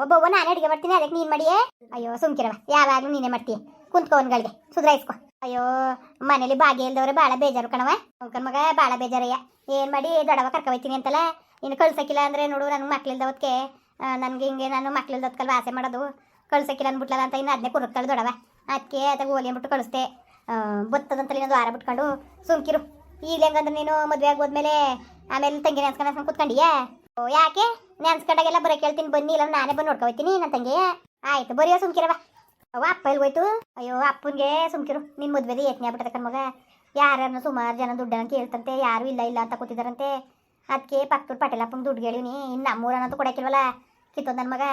ಒಬ್ಬೊಬ್ಬ ನಾನು ಅಡಿಗೆ ಮಾಡ್ತೀನಿ, ಅದಕ್ಕೆ ನೀನು ಮಾಡಿಯೇ? ಅಯ್ಯೋ ಸುಮ್ಕಿರವ ಯಾವಾಗಲೂ ನೀನೇ ಮಾಡ್ತೀಯ ಕುಂತ್ಕೋ ಒಂದ್ಗಳಿಗೆ ಸುಧಾರಿಸ್ಕೊ. ಅಯ್ಯೋ, ಮನೇಲಿ ಬಾಗಿ ಇಲ್ದವ್ರೆ ಭಾಳ ಬೇಜಾರು ಕಣವ ಅವ್ಕನ್ ಮಗ ಭಾಳ ಬೇಜಾರಯ್ಯ. ಏನು ಮಾಡಿ ದೊಡವ ಕರ್ಕೊಬೈತೀನಿ ಅಂತಲ್ಲ? ಇನ್ನು ಕಳ್ಸಕ್ಕಿಲ್ಲ ಅಂದರೆ ನೋಡು ನನಗೆ ಮಕ್ಳಿಲ್ದವತ್ಗೆ ನನಗೆ ಹಿಂಗೆ ನಾನು ಮಕ್ಳಿಲ್ದವತ್ಕಲ್ವ ಆಸೆ ಮಾಡೋದು. ಕಳ್ಸಕ್ಕಿಲ್ಲ ಅಂದ್ಬಿಟ್ಲಲ್ಲ ಅಂತ ಇನ್ನು ಅದನ್ನೇ ಕುರುತ್ತಳು ದೊಡವ ಅದಕ್ಕೆ ಅದಾಗ ಓಲಿ ಅಂದ್ಬಿಟ್ಟು ಕಳಿಸ್ದೆ. ಬತ್ತದಂತಲ್ಲಿ ಇನ್ನೊಂದು ವಾರ ಬಿಟ್ಕೊಂಡು ಸುಮ್ಕಿರು. ಈಗ ಹೆಂಗಂದ್ರೆ ನೀನು ಮದುವೆ ಆಗೋದ್ಮೇಲೆ ಆಮೇಲೆ ತಂಗಿನ ನೆನ್ಸ್ಕೊಂಡು ನೆನ್ಸ್ಕೊಂಡು ಕೂತ್ಕೊಂಡಿಯಾ? ಓ, ಯಾಕೆ? ನೆನ್ಸ್ಕೊಂಡಾಗೆಲ್ಲ ಬರೋ ಕೇಳ್ತೀನಿ, ಬನ್ನಿ ಇಲ್ಲ ನಾನೇ ಬಂದು ನೋಡ್ಕೋತೀನಿ ನನ್ನ ತಂಗಿ ಆಯ್ತು, ಬರೀ ಸುಮ್ಕಿರವ ಅವ ಅಪ್ಪ ಇಲ್ಲಿ ಹೋಯ್ತು? ಅಯ್ಯೋ, ಅಪ್ಪನ್ಗೆ ಸುಮ್ಕಿರು. ನಿನ್ನ ಮದ್ವೆದಿ ಯತ್ನೆ ಆಗ್ಬಿಟ್ಟದ ಮಗ. ಯಾರನ್ನ ಸುಮಾರು ಜನ ದುಡ್ಡನ್ನ ಕೇಳ್ತಂತೆ, ಯಾರು ಇಲ್ಲ ಇಲ್ಲ ಅಂತ ಕೂತಿದಾರಂತೆ. ಅದಕ್ಕೆ ಪಕ್ಕದ ಪಟೇಲಪ್ಪನ ದುಡ್ಡು ಹೇಳಿವ್ನಿ ಇನ್ನು ನಮ್ಮೂರನ್ನಂತೂ ಕೊಡಕ್ಕಿಲ್ವಲ್ಲ. ಕಿತ್ತೊಂದು ನನ್ನ ಮಗ.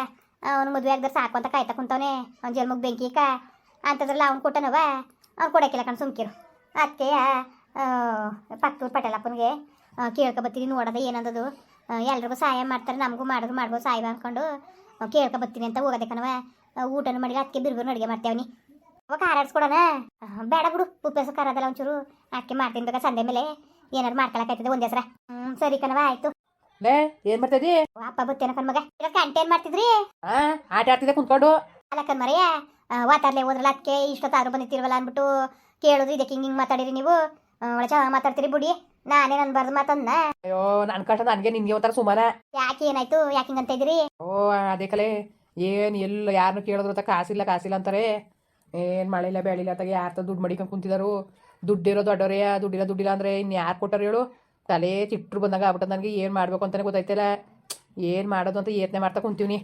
ಅವನು ಮದುವೆ ಆಗದ್ರೆ ಸಾಕು ಅಂತ ಕಾಯ್ತಾ ಕುಂತವನೆ. ಅವ್ನ ಜನ್ಮಕ್ಕೆ ಬೆಂಕಿ ಕಾ ಅಂತದ್ರಲ್ಲ ಅವ್ನು ಕೊಟ್ಟನವ ಅವ್ನು ಕೊಡಕಿಲ್ಲ ಕಣ್ ಸುಮ್ಕಿರು. ಅದಕ್ಕೆ ಪಕ್ಕದ ಪಟೇಲಪ್ಪನಿಗೆ ಕೇಳ್ಕೊಬತ್ತೀನಿ ನೋಡೋದ ಏನಂದದು. ಎಲ್ರಿಗೂ ಸಹಾಯ ಮಾಡ್ತಾರೆ ನಮಗೂ ಮಾಡೋದು ಮಾಡ್ಬೋದು ಸಹಾಯ ಅಂದ್ಕೊಂಡು ಕೇಳ್ಕೊಬತ್ತೀನಿ ಅಂತ ಹೋಗೋದೆ ಕಣವ ಊಟನೂ ಮಾಡಿಲ್ಲ ಅದಕ್ಕೆ ಬಿರ್ಬಿರು ಅಡುಗೆ ಮಾಡ್ತೇವನಿ ಅವಾಗ ಖಾರ ಆಡ್ಸ್ಕೊಡೋಣ? ಬೇಡ ಬಿಡು ಉಪ್ಪೇಸ ಖಾರ ಅದಲ್ಲ ಒಂಚೂರು. ಅಕ್ಕಿ ಮಾಡ್ತೀನಿ ಬೇಕಾ ಸಂದೆ ಮೇಲೆ ಏನಾರು ಮಾಡ್ಕೊಳಕೈತದೆ ಒಂದೇ ಸರ. ಹ್ಞೂ ಸರಿ ಕಣವ ಆಯ್ತು. ಲೇ ಏನ್ ಮಾಡ್ತಿದ್ದಿ ಅಪ್ಪ ಬತ್ತೇನ ಕಣ್ ಮಗ. ಈಗ ಕಂಟೇನ್ ಮಾಡ್ತಿದ್ರಿ? ಆಟ ಆಡ್ತಿದ್ದೆ ಕುಂತ್ಕೊಂಡು ಅಲ್ಲ ಕಣ್ಮರೆಯ ವಾತಾರ್ಲೆ ಹೋದ್ರಲ್ಲ ಅದಕ್ಕೆ ಇಷ್ಟೊತ್ತಾದ್ರೂ ಬಂದಿತ್ತಿರ್ವಲ್ಲ ಅಂದ್ಬಿಟ್ಟು ಕೇಳೋದು ಇದಕ್ಕೆ ಹಿಂಗೆ ಹಿಂಗೆ ಮಾತಾಡಿರಿ ನೀವು. ಚೆನ್ನಾಗಿ ಮಾತಾಡ್ತೀರಿ ಬಿಡಿ. ನಾನೇ ನನ್ಬಾರ್ದು ಮಾತನ್ನ? ಅಯ್ಯೋ ನನ್ ಕಷ್ಟ ನನ್ಗೆ ನಿನ್ಗೆ ಒಂಥರ ಸುಮಾರ ಯಾಕೆ ಏನಾಯ್ತು? ಯಾಕೆ ಹಿಂಗಂತ ಇದ್ರಿ ಓ ಅದೇ ಕಲೆ. ಏನ್ ಎಲ್ಲ ಯಾರನ್ನು ಕೇಳಿದ್ರು ಅಂತ ಕಾಸಿಲ್ಲ ಕಾಸಿಲ್ಲ ಅಂತಾರೆ. ಏನ್ ಮಳೆಲ್ಲ ಬೆಳಿಲ್ಲ ಅಂತ ಯಾರ ದುಡ್ಡು ಮಡಿಕೊಂಡ್ ಕುಂತಿದಾರು? ದುಡ್ಡಿರೋ ದೊಡ್ಡವರೇ ದುಡ್ಡಿಲ್ಲ ದುಡ್ಡಿಲ್ಲ ಅಂದ್ರೆ ಇನ್ ಯಾರು ಕೊಟ್ಟಾರ ಹೇಳು? ತಲೆ ಚಿಟ್ರು ಬಂದಾಗ ಆಗ್ಬಿಟ್ಟು ನನಗೆ. ಏನು ಮಾಡ್ಬೇಕು ಅಂತಾನೆ ಗೊತ್ತಾಯ್ತಲ್ಲ. ಏನು ಮಾಡೋದು ಅಂತ ಯತ್ನೆ ಮಾಡ್ತಾ ಕುಂತೀವಿ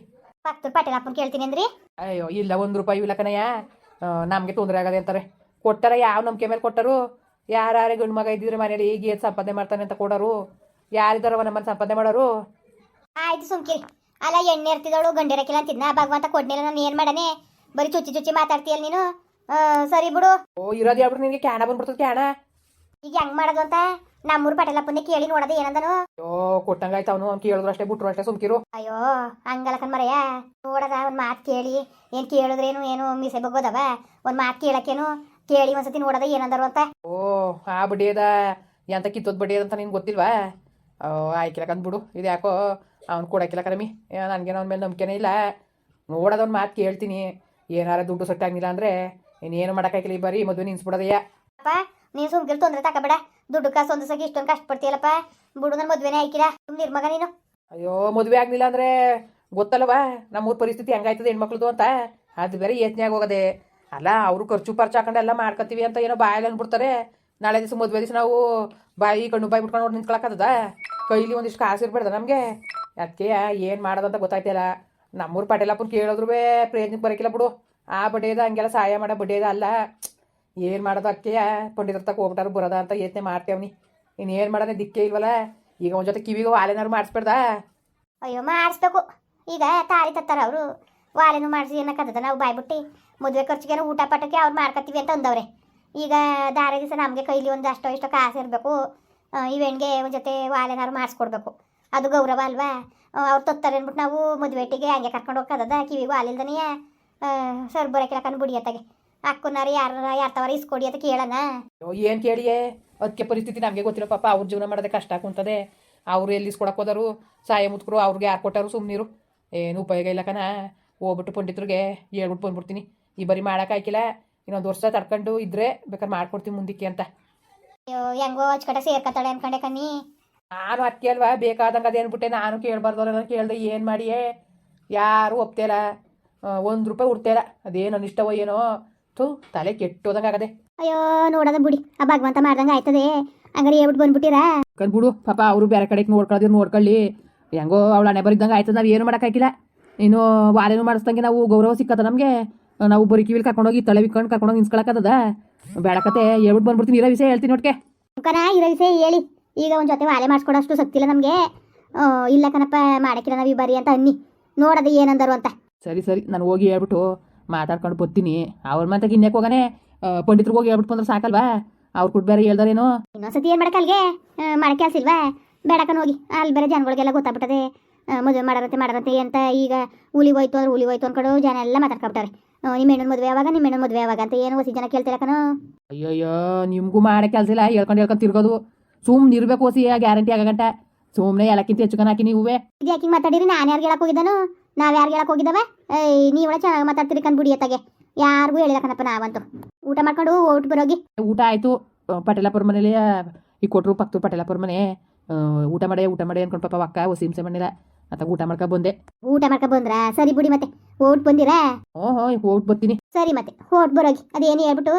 ಪಕ್ಕದ ಕೇಳ್ತೀನಿ ಅಂದ್ರಿ? ಅಯ್ಯೋ ಇಲ್ಲ ಒಂದ್ ರೂಪಾಯಿ ಇಲ್ಲ ಕಣಯ್ಯ. ನಮಗೆ ತೊಂದರೆ ಆಗದೆ ಅಂತಾರೆ. ಕೊಟ್ಟಾರ ಯಾವ ನಂಬಿಕೆ ಮೇಲೆ ಕೊಟ್ಟರು? ಯಾರ್ಯಾರೇ ಗಂಡು ಮಗ ಇದ್ದಿದ್ರೆ ಮನೇಲಿ ಈಗ ಏನು ಸಂಪಾದನೆ ಮಾಡ್ತಾನೆ ಅಂತ ಕೊಡೋರು? ಯಾರಿದಾರವ ನಮ್ಮನ್ನು ಸಂಪಾದನೆ ಮಾಡೋರು? ಆಯ್ತು ಸುಮ್ಕಿ ಅಲ್ಲ ಎಣ್ಣೆ ಇರ್ತಿದವಳು ಗಂಡಿರಕ್ಕಿಲ್ಲ ತಿನ್ನ ಭಗವಂತ ಕೊಡ್ನಿಲ್ಲ ನಾನು ಏನು ಮಾಡನೆ? ಬರೀ ಚುಚ್ಚಿ ಚುಚ್ಚಿ ಮಾತಾಡ್ತೀಯಲ್ಲ ನೀನು? ಸರಿ ಬಿಡು. ಓ ಇರೋದು ಹೇಳ್ಬಿಟ್ಟು ನಿನಗೆ ಕ್ಯಾಣ ಬಂದ್ಬಿಡ್ತದೆ ಕ್ಯಾಣ? ಈಗ ಹೆಂಗ್ ಮಾಡೋದು ಅಂತ? ನಮ್ಮೂರು ಪಟೇಲಪ್ಪನ್ನೇ ಕೇಳಿ ನೋಡದ ಏನಂದನು? ಅಯ್ಯೋ ಕೊಟ್ಟಂಗಾಯ್ತು ಅವನು. ಅವ್ನು ಕೇಳಿದ್ರು ಅಷ್ಟೇ ಬಿಟ್ರು ಅಷ್ಟೇ ಸುಮ್ಕಿರು. ಅಯ್ಯೋ ಹಂಗಲ್ಲ ಕಣ್ಮರಯ್ಯ ನೋಡದ ಒಂದು ಮಾತು ಕೇಳಿ. ಏನು ಕೇಳಿದ್ರೇನು ಏನು ಮೀಸೆ ಬಗ್ಗೋದವ? ಒಂದು ಮಾತು ಕೇಳಕ್ಕೇನು? ಕೇಳಿ ಒಂದ್ಸತಿ ನೋಡದ ಏನಂದರು ಅಂತ? ಓ ಆ ಬಡ್ಡಿಯದ ಎಂತ ಕಿತ್ತೋದ್ ಬಡ್ಡಿ ಅಂತ ನಿನ್ಗೆ ಗೊತ್ತಿಲ್ವಾ? ಓ ಆಯ್ಕಿಲ್ಲ ಕಂದ್ಬಿಡು ಇದು ಯಾಕೋ ಅವ್ನು ಕೊಡಕ್ಕಿಲ್ಲ ಕರಮಿ. ನನಗೇನೋ ಅವ್ನ ಮೇಲೆ ನಂಬಿಕೆನೇ ಇಲ್ಲ. ನೋಡೋದವ್ನ ಮಾತು ಕೇಳ್ತೀನಿ. ಏನಾರ ದುಡ್ಡು ಸೆಟ್ಟಾಗಿಲ್ಲ ಅಂದ್ರೆ ಇನ್ನೇನು ಮಾಡೋಕ್ಕಾಗಿಲ್ಲ ಈ ಬರೀ ಮದುವೆ ನಿನ್ಸ್ಬಿಡೋದಯ್ಯ. ಅಪ್ಪ ನೀನು ಸುಮ್ಕಿರು ತೊಂದರೆ ತಗೋಬೇಡ ದುಡ್ಡು ಕಾಸು ಒಂದ್ಸಗಿ ಇಷ್ಟೊಂದು ಕಷ್ಟಪಡ್ತೀಯಲ್ಲಪ್ಪ ಬಿಡು ನನ್ನ ಮದುವೆನೇ ಆಯ್ಕಿಲ್ಲ ತುಂಬ ಮಗ ನೀನು. ಅಯ್ಯೋ ಮದುವೆ ಆಗಲಿಲ್ಲ ಅಂದ್ರೆ ಗೊತ್ತಲ್ಲವಾ ನಮ್ಮೂರ ಪರಿಸ್ಥಿತಿ ಹೆಂಗಾಯ್ತದೆ ಹೆಣ್ಮಕ್ಳದು ಅಂತ? ಅದು ಬೇರೆ ಯೋಚನೆ ಆಗೋಗದೆ ಅಲ್ಲ, ಅವರು ಖರ್ಚು ಪರ್ಚು ಹಾಕೊಂಡು ಎಲ್ಲ ಮಾಡ್ಕೊತೀವಿ ಅಂತ ಏನೋ ಬಾಯಲ್ಲಿ ಅಂದ್ಬಿಡ್ತಾರೆ. ನಾಳೆ ದಿವಸ ಮದುವೆ ದಿವಸ ನಾವು ಬಾಯಿ, ಕಣ್ಣು, ಬಾಯಿ ಬಿಟ್ಕೊಂಡು ನೋಡಿ ಕೈಲಿ ಒಂದಿಷ್ಟು ಕಾಸು ಇರ್ಬಾರ್ದ ನಮಗೆ? ಅದಕ್ಕೆ ಏನು ಮಾಡೋದಂತ ಗೊತ್ತಾಯ್ತಿಲ್ಲ ನಮ್ಮೂರು ಪಟೇಲಪ್ಪನ ಕೇಳಿದ್ರು ಪ್ರಯೋಜನಕ್ಕೆ ಬರೋಕ್ಕಿಲ್ಲ ಬಿಡು. ಆ ಬಡ್ಡಿಯದ ಹಂಗೆಲ್ಲ ಸಹಾಯ ಮಾಡೋ ಬಡ್ಡಿಯದ ಅಲ್ಲ. ಏನು ಮಾಡೋದು ಅದಕ್ಕೆ ಪಂಡಿತರ ತಕ್ಕ ಹೋಗ್ಬಿಟ್ಟಾರು, ಬರೋದ ಅಂತ ಯೋಚನೆ ಮಾಡ್ತೇವ್ನಿ ಇನ್ನೇನು ಮಾಡೋದೇ ದಿಕ್ಕೇ ಇಲ್ವಲ್ಲ? ಈಗ ಒಂದು ಜೊತೆ ಕಿವಿಗೂ ಹಾಲೇನಾರು ಮಾಡಿಸ್ಬೇಡ್ದಾ? ಅಯ್ಯೋ, ಮಾಡಿಸ್ಬೇಕು. ಈಗ ತಾಳಿ ತತ್ತಾರ ಅವರು. ವಾಲೆನೂ ಮಾಡಿಸಿ ಏನಕ್ಕದ ನಾವು ಬಾಯ್ಬಿಟ್ಟು ಮದುವೆ ಖರ್ಚಿಗೆ ಊಟ ಪಟಕ್ಕೆ ಅವ್ರು ಮಾಡ್ಕೊತೀವಿ ಅಂತ ಅಂದವ್ರೆ. ಈಗ ದಾರೆ ದಿವಸ ನಮಗೆ ಕೈಲಿ ಒಂದು ಅಷ್ಟೋ ಇಷ್ಟೋ ಕಾಸು ಇರಬೇಕು. ಇವೆಣ್ಗೆ ಒಂದು ಜೊತೆ ವಾಲೆನಾರು ಮಾಡಿಸ್ಕೊಡ್ಬೇಕು. ಅದು ಗೌರವ ಅಲ್ವಾ? ಅವ್ರು ತೊತ್ತಾರೆ ಅಂದ್ಬಿಟ್ಟು ನಾವು ಮದುವೆಟ್ಟಿಗೆ ಹಂಗೆ ಕರ್ಕೊಂಡು ಹೋಗ್ತದ ಕಿವಿ ವಾಲಿಲ್ದನೇ ಸರ್ ಬರೋಕಿಲ್ಲ ಬುಡಿಯತ್ತಾಗೆ ಅಕ್ಕನಾರು ಯಾರ ಯಾರ ತವರ ಇಸ್ಕೊಡಿ ಅಂತ ಕೇಳೋಣ. ಏನು ಕೇಳಿಯೇ? ಅದಕ್ಕೆ ಪರಿಸ್ಥಿತಿ ನಮಗೆ ಗೊತ್ತಿರೋ ಪಾಪ ಅವ್ರ ಜೀವನ ಮಾಡೋದೇ ಕಷ್ಟ ಕುಂತದೆ. ಅವರು ಎಲ್ಲಿ ಇಸ್ಕೊಡಕ್ಕೆ ಹೋದರು? ಸಾಯ ಮುತ್ಕರು ಅವ್ರಿಗೆ ಯಾರು ಕೊಟ್ಟರು? ಸುಮ್ಮನಿರು ಏನು ಉಪಯೋಗ ಇಲ್ಲ ಕಣ. ಹೋಗ್ಬಿಟ್ಟು ಪಂಡಿತರಿಗೆ ಹೇಳ್ಬಿಟ್ಟು ಬಂದ್ಬಿಡ್ತೀನಿ. ಈ ಬರೀ ಮಾಡೋಕ್ಕಾಯ್ಕಿಲ್ಲ ಇನ್ನೊಂದು ವರ್ಷ ತಡ್ಕೊಂಡು ಇದ್ರೆ ಬೇಕಾದ್ರೆ ಮಾಡ್ಕೊಡ್ತೀನಿ ಮುಂದಕ್ಕೆ ಅಂತ. ಅಯ್ಯೋ ಹೆಂಗೋ ಅಚ್ಕಟ ಸೇರ್ಕತ್ತಾಳೆ ಅನ್ಕೊಂಡೆ ಕಣ್ಣಿ. ನಾನು ಅತ್ತೆ ಅಲ್ವಾ? ಬೇಕಾದಂಗೆ ಅದೇನ್ಬಿಟ್ಟೆ ನಾನು ಕೇಳಬಾರ್ದವ್ರ ಕೇಳ್ದೆ ಏನು ಮಾಡಿಯೇ? ಯಾರು ಒಪ್ತೇಲ್ಲ ಒಂದು ರೂಪಾಯಿ ಉಡ್ತಿಲ್ಲ ಅದೇನು ಅನಿಷ್ಟವೋ ಏನೋ. ತು ತಲೆ ಕೆಟ್ಟೋದಂಗೆ ಆಗದೆ. ಅಯ್ಯೋ ನೋಡೋದ ಬಿಡಿ. ಆ ಭಗವಂತ ಮಾಡ್ದಂಗೆ ಆಯ್ತದೆ. ಹಂಗಾರೆ ಹೇಳ್ಬಿಟ್ಟು ಬಂದ್ಬಿಟ್ಟಿರಾ? ಕಂದ್ಬಿಡು ಪಾಪ ಅವರು ಬೇರೆ ಕಡೆಗೆ ನೋಡ್ಕೊಳ್ಳೋದು ನೋಡ್ಕೊಳ್ಳಿ. ಹೆಂಗೋ ಅವಳು ಹಣೆ ಬರಿದ್ದಂಗೆ ಆಯ್ತದ ನಾವು ಏನು ಮಾಡೋಕ್ಕಾಗಿಲ್ಲ ಇನ್ನು ವಾಲೆನೂ ಮಾಡಿಸ್ದಂಗೆ ನಾವು ಗೌರವ ಸಿಕ್ಕತ್ತ ನಮಗೆ. ನಾವು ಬರೀ ಕಿವಿಲಿ ಕರ್ಕೊಂಡೋಗಿ ತಲೆ ಬಿಕ್ಕೊಂಡು ಕರ್ಕೊಂಡೋಗಿ ನಿನ್ಸ್ಕೊಳಕ್ಕದ ಬೇಡಕತೆ ಹೇಳ್ಬಿಟ್ಟು ಬಂದ್ಬಿಡ್ತೀನಿ. ಇರೋ ವಿಷಯ ಹೇಳ್ತೀನಿ ನೋಡ್ಕೆ. ಕಣ ಇರೋ ವಿಷಯ ಹೇಳಿ. ಈಗ ಒಂದು ಜೊತೆ ವಾಲೆ ಮಾಡಿಸ್ಕೊಡೋಷ್ಟು ಸಕ್ತಿಲ್ಲ ನಮಗೆ. ಇಲ್ಲ ಕಣಪ್ಪ ಮಾಡಕ್ಕಿಲ್ಲ ನಾವು ಬರಿ ಅಂತ ಅನ್ನಿ. ನೋಡೋದು ಏನಂದರು ಅಂತ. ಸರಿ ಸರಿ. ನಾನು ಹೋಗಿ ಹೇಳ್ಬಿಟ್ಟು ಮಾತಾಡ್ಕೊಂಡು ಬರ್ತೀನಿ ಅವ್ರ ಮತ್ತೆ ಇನ್ನೇಕೆ ಹೋಗಾನೆ ಪಂಡಿತ್ರಿಗೆ ಹೋಗಿ ಹೇಳ್ಬಿಟ್ಟು ಬಂದ್ರೆ ಸಾಕಲ್ವಾ? ಅವ್ರು ಕೊಟ್ಟು ಬೇರೆ ಹೇಳ್ದಾರೇನೋ? ಇನ್ನೊಂದ್ಸತಿ ಏನು ಮಾಡಕ್ಕೆ ಅಲ್ಲಿಗೆ ಮಾಡಕ್ಕೆ ಅಲ್ಸಿಲ್ವಾ ಬೇಡಕನ್ ಹೋಗಿ. ಅಲ್ಲಿ ಬೇರೆ ಜನಗಳಿಗೆಲ್ಲ ಗೊತ್ತಾಗ್ಬಿಟ್ಟದೆ. ಮದುವೆ ಮಾಡಾರತ್ತೆ ಮಾಡಾರತಿ ಅಂತ ಈಗ ಹುಲಿ ಹೋಯ್ತು ಅಂದ್ರೆ ಹುಲಿ ಹೋಯ್ತು ಅನ್ಕೊಂಡು ಜನ ಎಲ್ಲ ಮಾತಾಡ್ಕೊಬಿಟ್ಟಾರೆ ನಿಮ್ಮ ಹೆಣ್ಣು ಮದುವೆ ಯಾವಾಗ ನಿಮ್ಮ ಹೆಣ್ಣು ಮದುವೆ ಯಾವಾಗ ಅಂತ ಏನು ಹೊಸ ಜನ ಕೇಳ್ತಿಲ್ಲ ಕಣೋ. ಅಯ್ಯಯ್ಯೋ ನಿಮಗೂ ಮಾಡೋ ಕೆಲಸ ಇಲ್ಲ ಹೇಳ್ಕೊಂಡು ಹೇಳ್ಕೊಂಡು ತಿರ್ಗೋದು. ಸುಮ್ಮನೆ ಇರಬೇಕು ಹೊಸಿ ಗ್ಯಾರಂಟಿ ಆಗಂಟ ಸುಮ್ಮನೆ ಎಲ್ಲಕ್ಕಿಂತ ಹೆಚ್ಚು ಹಾಕಿ ನೀವೇ. ಇದು ಯಾಕೆ ಮಾತಾಡಿರಿ? ನಾನು ಯಾರು ಹೇಳಕ್ ಹೋಗಿದ್ದಾನು? ನಾವು ಯಾರು ಹೇಳಕ್ ಹೋಗಿದ್ದಾವೆ? ಏಯ್ ನೀವಳ ಚೆನ್ನಾಗಿ ಮಾತಾಡ್ತೀರಿ ಕಂಡು ಬಿಡಿಯತ್ತಾಗೆ ಯಾರಿಗೂ ಹೇಳಿಲ್ಲ ಕಣಪ್ಪ ನಾವಂತೂ. ಊಟ ಮಾಡ್ಕೊಂಡು ಊಟ ಬರೋಗಿ. ಊಟ ಆಯಿತು. ಪಟೇಲಾಪುರ ಮನೇಲಿ ಈ ಕೊಟ್ಟರು ಪಕ್ಕದ ಪಟೇಲಾಪುರ ಮನೆ. ಆ, ಊಟ ಮಾಡಿ ಊಟ ಮಾಡಿ ಅನ್ಕೊಂಡು ಪಾಪ ಅಕ್ಕ ಹೊಸಿ ಹಿಂಸೆ ಮಾಡಿಲ್ಲ ಅಂತ ಊಟ ಮಾಡ್ಕೊ ಬಂದೆ. ಊಟ ಮಾಡ್ಕೊ ಬಂದ್ರಾ? ಸರಿ ಬಿಡಿ ಮತ್ತೆ. ಓಟ್ ಬಂದಿರಾ? ಓಹೋ ಹೋಗಿ ಬರ್ತೀನಿ. ಸರಿ ಮತ್ತೆ. ಓಟ್ ಬರೋಗಿ. ಅದೇನು ಹೇಳ್ಬಿಟ್ಟು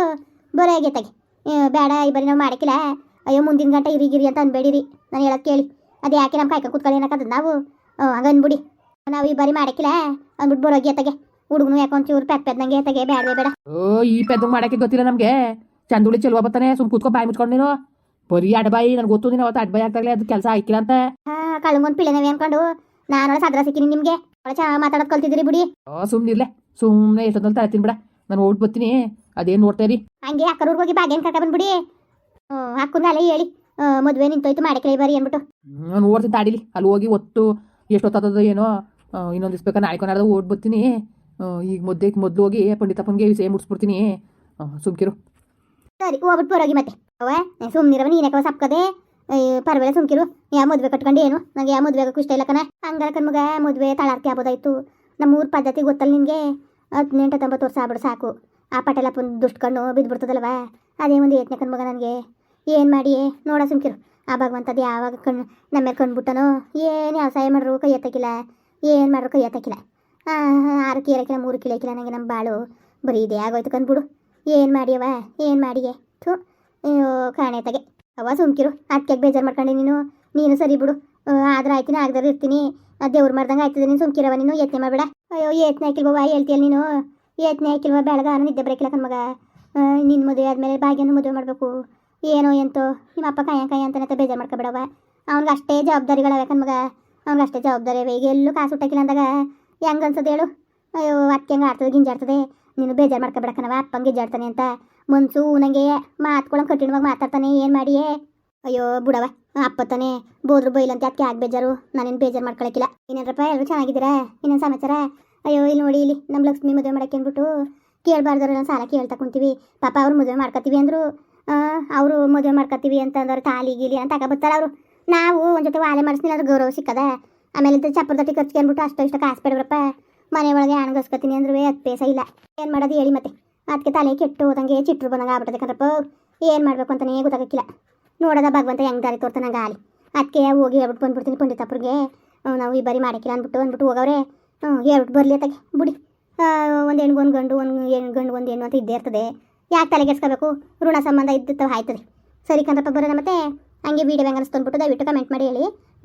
ಬರೋಗಿ ತಗಿ. ಬೇಡ ಈ ಬರೀ ನಾವು ಮಾಡಕ್ಕಿಲ್ಲ ಅಯ್ಯೋ ಮುಂದಿನ ಗಂಟೆ ಇರಿ ಗಿರಿ ಅಂತ ಅನ್ಬೇಡಿರಿ. ನಾನು ಹೇಳೋದು ಕೇಳಿ. ಅದು ಯಾಕೆ ನಮ್ಮ ಕಾಯ್ಕೊಂಡು ಕೂತ್ಕೊಳ್ಳಿ ಏನಕ್ಕದ ನಾವು? ಹಂಗೆ ಅನ್ಬಿಡಿ ನಾವು ಈ ಬಾರಿ ಮಾಡಕ್ಕಿಲ್ಲ ಅಂದ್ಬಿಟ್ಟು ಬರೋಗಿ ಅತ್ತಗೆ ಹುಡುಗನು ಯಾಕೊಂದು ಒಂಚೂರು ಪೆತ್ ಪೆದ್ದಂಗೆ ತಗೆ. ಬೇಡವೇ ಬೇಡ ಓ ಈ ಪೆದ್ದು ಮಾಡಕ್ಕೆ ಗೊತ್ತಿಲ್ಲ ನಮಗೆ. ಚಂದುಳಿ ಚೆಲುವ ಬರ್ತಾನೆ. ಸುಮ್ ಕೂತ್ಕೊ ಬಾಯಿ ಮುಚ್ಕೊಂಡು ನೀನು. ಬರೀ ಅಡ್ಬಾಯಿ. ನನಗೆ ಗೊತ್ತು ನೀನು ಅವತ್ತು ಅಡ್ಬಾಯಿ ಆಗ್ತಾಗಲೇ ಅದು ಕೆಲಸ ಆಯ್ಕಿಲ್ಲ ಅಂತ. ಕಳ್ಗೊಂದು ಪಿಳೆನವೆ ಅನ್ಕೊಂಡು ನಾನು ಸದ್ರ ಸಿಕ್ಕಿನಿ ನಿಮಗೆ. ಚೆನ್ನಾಗಿ ಮಾತಾಡೋದು ಕಲ್ತಿದ್ದೀರಿ ಬಿಡಿ. ಸುಮ್ಮನಿರ್ಲೆ ಸುಮ್ಮನೆ ಎಷ್ಟೊತ್ತಲ್ಲಿ ತರ್ತೀನಿ ಬಿಡ ನಾನು ಓಟ್ ಬರ್ತೀನಿ. ಅದೇನ್ ನೋಡ್ತಾ ಹಂಗೆ ಅಕ್ಕರೂರ್ಗೆ ಹೋಗಿ ಬಾಗೇನು ಕರ್ಕ ಬಂದ್ಬಿಡಿ. ಹ್ಞೂ ಅಕ್ಕನ ಅಲ್ಲೇ ಹೇಳಿ. ಮದುವೆ ನಿಂತೋಯ್ತು ಮಾಡಕ್ಕೆ ಬರಿ ಅನ್ಬಿಟ್ಟು ನಾನು ಓಡ್ತೀನಿ ತಾಡಿಲಿ. ಅಲ್ಲಿ ಹೋಗಿ ಒಟ್ಟು ಎಷ್ಟೊತ್ತದ ಏನೋ. ಇನ್ನೊಂದು ದಿವ್ಸ ನಾಳೆ ನಾಡ್ದು ಓಡ್ ಬರ್ತೀನಿ. ಈಗ ಮೊದ್ಲು ಮೊದಲು ಹೋಗಿ ಪಂಡಿತಪ್ಪನಿಗೆ ವಿಷಯ ಮುಟ್ಸ್ಬಿಡ್ತೀನಿ ಸುಮ್ಕಿರು. ಸರಿ ಹೋಗ್ಬಿಟ್ಟು ಬರೋಗಿ ಮತ್ತೆ. ಅವ ಸುಮ್ಮನಿರವ ನೀನಕ್ಕೆ ಸಪ್ಕದೆ ಪರವಾಗಿಲ್ಲ, ಸುಮ್ಕಿರು. ಯಾ ಮದುವೆ ಕಟ್ಕೊಂಡು ಏನು? ನಂಗೆ ಯಾವ ಮದುವೆ ಆಗೋಕ್ಕೂ ಇಷ್ಟ ಇಲ್ಲ ಕಣ. ಹಂಗಾರ ಕಣ್ಮಗ ಮದುವೆ ತಳಾರ್ಕೆ ಆಗ್ಬೋದಾಯ್ತು. ನಮ್ಮ ಊರ ಪದ್ಧತಿ ಗೊತ್ತಲ್ಲ ನಿನಗೆ? ಹದಿನೆಂಟು, ಹತ್ತೊಂಬತ್ತು ವರ್ಷ ಆಗ್ಬಿಡು ಸಾಕು. ಆ ಪಟೇಲ ಪುನ್ ದುಷ್ಟ್ಕೊಂಡು ಬಿದ್ದುಬಿಡ್ತದಲ್ವ ಅದೇ ಒಂದು ಏತ್ನೆ ಕಣ್ಮಗ ನನಗೆ. ಏನು ಮಾಡಿ ನೋಡ ಸುಮ್ಕಿರು. ಆ ಭಗವಂತದ್ದು ಯಾವಾಗ ಕಣ್ಣು ನಮ್ಮ ಮೇಲೆ ಕಂಡುಬಿಟ್ಟನೋ ಏನು ವ್ಯವಸಾಯ ಮಾಡ್ರು ಕೈ ಎತ್ತಕ್ಕಿಲ್ಲ ಏನು ಮಾಡ್ರು ಕೈ ಎತ್ತಕ್ಕಿಲ್ಲ ಆರು ಕೀರಕ್ಕಿಲ್ಲ ಮೂರು ಕೀಳಕ್ಕಿಲ್ಲ ನನಗೆ ನಮ್ಮ ಬಾಳು. ಬರೀ ಇದೇ ಆಗೋಯ್ತು ಕಂದ್ಬಿಡು ಏನು ಮಾಡಿಯವ ಏನು ಮಾಡಿಯೇ? ಥೂ. ಅಯ್ಯೋ ಕಾಣೆತಗೆ ಅವ ಸುಮ್ಕಿರು. ಅದಕ್ಕೆ ಬೇಜಾರು ಮಾಡ್ಕೊಂಡೆ ನೀನು. ನೀನು ಸರಿ ಬಿಡು. ಆದ್ರೆ ಆಯ್ತೀನಿ ಆಗದ್ರೆ ಇರ್ತೀನಿ. ದೇವ್ರು ಮಾಡ್ದಂಗೆ ಆಯ್ತದೆ ನೀನು. ಸುಮ್ಕಿರವ ನೀನು. ಯತ್ನೆ ಮಾಡಬೇಡ. ಅಯ್ಯೋ, ಯತ್ನೆ ಹಾಕಿಲ್ವ ಹೇಳ್ತೀಯಲ್ಲ ನೀನು. ಯತ್ನೆ ಹಾಕಿಲ್ವ ಬೆಳಗ ನಿದ್ದೆ ಬರಕಿಲ್ಲ ಕಣ್ಮಗ ನಿನ್ನ ಮದುವೆ ಆದಮೇಲೆ ಭಾಗ್ಯನ ಮದುವೆ ಮಾಡಬೇಕು. ಏನೋ ಎಂತೋ. ನಿಮ್ಮ ಅಪ್ಪ ಕಾಯ ಕಾಯ ಅಂತ ಬೇಜಾರು ಮಾಡ್ಕೊಬೇಡವ ಅವ್ನಿಗೆ ಅಷ್ಟೇ ಜವಾಬ್ದಾರಿಗಳವೆ ಕಣ್ಮಗ ಅವ್ನಿಗೆ ಅಷ್ಟೇ ಜವಾಬ್ದಾರಿ ಅವೆ ಈಗ ಎಲ್ಲೂ ಕಾಸು ಹುಟ್ಟಾಕಿಲ್ಲ ಅಂದಾಗ ಹೆಂಗ್ ಅನ್ಸೋದು ಹೇಳು. ಅಯ್ಯೋ ಅದಕ್ಕೆ ಹೆಂಗೆ ಆಡ್ತದೆ, ಗಿಂಜಾಡ್ತದೆ. ನೀನು ಬೇಜಾರು ಮಾಡ್ಕೊಬೇಡ ಅಪ್ಪಂಗೆ ಜಾಡ್ತಾನೆ ಅಂತ. ಮನ್ಸು ನನಗೆ ಮಾತ್ಕೊಳಂಗೆ ಕಠಿಣವಾಗಿ ಮಾತಾಡ್ತಾನೆ, ಏನು ಮಾಡಿಯೇ? ಅಯ್ಯೋ ಬುಡವ ಅಪ್ಪ ತಾನೆ, ಬೋದ್ರು ಬೈಲಂತೆ ಅದಕ್ಕೆ ಯಾಕೆ ಬೇಜಾರು? ನಾನೇನು ಬೇಜಾರು ಮಾಡ್ಕೊಳಕ್ಕಿಲ್ಲ ಇನ್ನೇನಪ್ಪ ಎಲ್ಲರೂ ಚೆನ್ನಾಗಿದ್ದೀರಾ? ಇನ್ನೇನು ಸಮಾಚಾರ? ಅಯ್ಯೋ ಇಲ್ಲಿ ನೋಡಿ, ಇಲ್ಲಿ ನಮ್ಮ ಲಕ್ಷ್ಮಿ ಮದುವೆ ಮಾಡಕ್ಕೆ ಅಂದ್ಬಿಟ್ಟು ಕೇಳಬಾರ್ದವ್ರು ಸಾಲ ಕೇಳ್ತಾ ಕುಂತೀವಿ. ಪಾಪ ಅವ್ರು ಮದುವೆ ಮಾಡ್ಕೊತೀವಿ ಅಂದರು ಅವರು ಮದುವೆ ಮಾಡ್ಕೊತೀವಿ ಅಂತ ಅಂದ್ರೆ ತಾಲಿ ಗೀಲಿ ಅಂತ ಬರ್ತಾರೆ ಅವರು. ನಾವು ಒಂದು ಜೊತೆ ವಾಲೆ ಮಾಡಿಸ್ನಿಲ್ಲ ಅಂದ್ರೆ ಗೌರವ ಸಿಕ್ಕದ. ಆಮೇಲೆ ಚಪ್ಪರ ದಟ್ಟಿ ಖರ್ಚಿಗೆ ಅಂದ್ಬಿಟ್ಟು ಅಷ್ಟು ಇಷ್ಟು ಕಾಸು ಬೇಡಬ್ರಪ್ಪ ಮನೆ ಒಳಗೆ ಅಣಗಸ್ಕೊತೀನಿ ಅಂದ್ರೆ ಅದು ಪೇಸ ಇಲ್ಲ. ಏನು ಮಾಡೋದು ಹೇಳಿ ಮತ್ತೆ. ಅದಕ್ಕೆ ತಲೆ ಕೆಟ್ಟು ಹೋದಂಗೆ ಚಿಟ್ರು ಬಂದಂಗೆ ಆಗ್ಬಿಟ್ಟದೆ ಕಣಪ್ಪ ಏನು ಮಾಡಬೇಕು ಅಂತಲೇ ಗೊತ್ತಾಗಕ್ಕಿಲ್ಲ. ನೋಡೋದ ಭಗವಂತ ಹೆಂಗೆ ದಾರಿ ತೋರ್ತಾನೆ ನಂಗೆ ಆಲಿ ಅದಕ್ಕೆ ಹೋಗಿ ಹೇಳ್ಬಿಟ್ಟು ಬಂದ್ಬಿಡ್ತೀನಿ ಪಂಡಿತಪ್ಪರಿಗೆ ನಾವು ಈ ಬಾರಿ ಮಾಡಕ್ಕಿಲ್ಲ ಅಂದ್ಬಿಟ್ಟು ಅಂದ್ಬಿಟ್ಟು ಹೋಗವ್ರೆ. ಹ್ಞೂ ಹೇಳ್ಬಿಟ್ಟು ಬರಲಿ ಅತ್ತಾಗೆ. ಬಿಡಿ. ಒಂದು ಹೆಣ್ಗೆ ಒಂದು ಗಂಡು, ಒಂದು ಹೆಣ್ಣು, ಗಂಡು, ಒಂದು ಹೆಣ್ಣು ಅಂತ ಇದ್ದೇ ಇರ್ತದೆ. ಯಾಕೆ ತಲೆಗೆಸ್ಕೋಬೇಕು ಋಣ ಸಂಬಂಧ ಇದ್ದಿತ್ತು ಆಯ್ತದೆ ಸರಿ ಕಂದಪ್ಪ ಬರೋಣ ಮತ್ತೆ. ಹಂಗೆ ವೀಡಿಯೋ ಹೆಂಗೆ ಅನಿಸ್ತು ಅಂದ್ಬಿಟ್ಟು ದಯವಿಟ್ಟು ಕಮೆಂಟ್ ಮಾಡಿ ಹೇಳಿ.